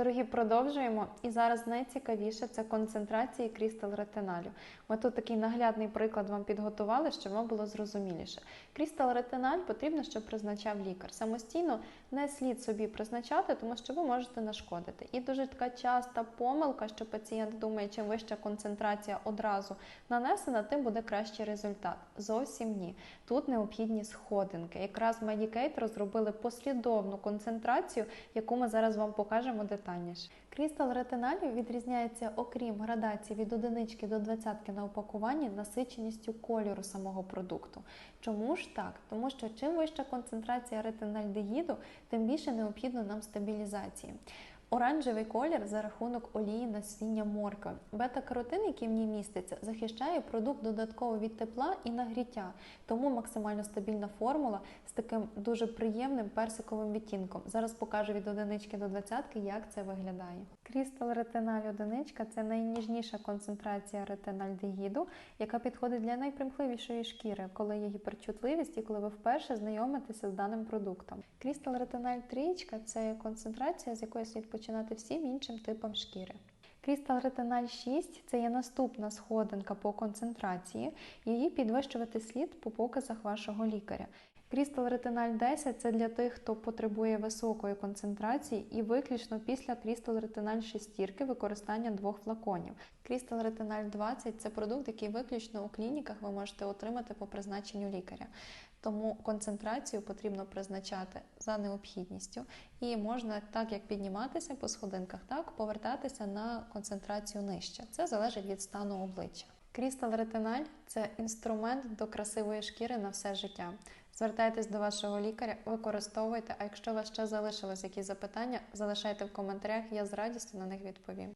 Дорогі, продовжуємо. І зараз найцікавіше це концентрації крістал ретиналю. Ми тут такий наглядний приклад вам підготували, щоб вам було зрозуміліше. Крістал ретиналь потрібно, щоб призначав лікар. Самостійно не слід собі призначати, тому що ви можете нашкодити. І дуже така часта помилка, що пацієнт думає, чим вища концентрація одразу нанесена, тим буде кращий результат. Зовсім ні. Тут необхідні сходинки. Якраз Medicaid розробили послідовну концентрацію, яку ми зараз вам покажемо детальніше. Крістал ретиналів відрізняється, окрім градації від одинички до двадцятки на упакуванні, насиченістю кольору самого продукту. Чому ж так? Тому що чим вища концентрація ретинальдегіду, тим більше необхідно нам стабілізації. Оранжевий колір за рахунок олії насіння моркви. Бета-каротин, який в ній міститься, захищає продукт додатково від тепла і нагріття, тому максимально стабільна формула з таким дуже приємним персиковим відтінком. Зараз покажу від одинички до двадцятки, як це виглядає. Крістал ретиналь одиничка це найніжніша концентрація ретинальдегіду, яка підходить для найпримхливішої шкіри, коли є гіперчутливість і коли ви вперше знайомитеся з даним продуктом. Крістал ретиналь трієчка це концентрація, з якої слід починати всім іншим типам шкіри. Крістал ретиналь 6 це є наступна сходинка по концентрації. Її підвищувати слід по показах вашого лікаря. Крістал ретиналь 10 це для тих, хто потребує високої концентрації, і виключно після крістал ретиналь 6 використання двох флаконів. Крістал ретиналь 20 це продукт, який виключно у клініках ви можете отримати по призначенню лікаря. Тому концентрацію потрібно призначати за необхідністю, і можна так як підніматися по сходинках, так повертатися на концентрацію нижче. Це залежить від стану обличчя. Крістал ретиналь це інструмент до красивої шкіри на все життя. Звертайтесь до вашого лікаря, використовуйте. А якщо у вас ще залишились якісь запитання, залишайте в коментарях. Я з радістю на них відповім.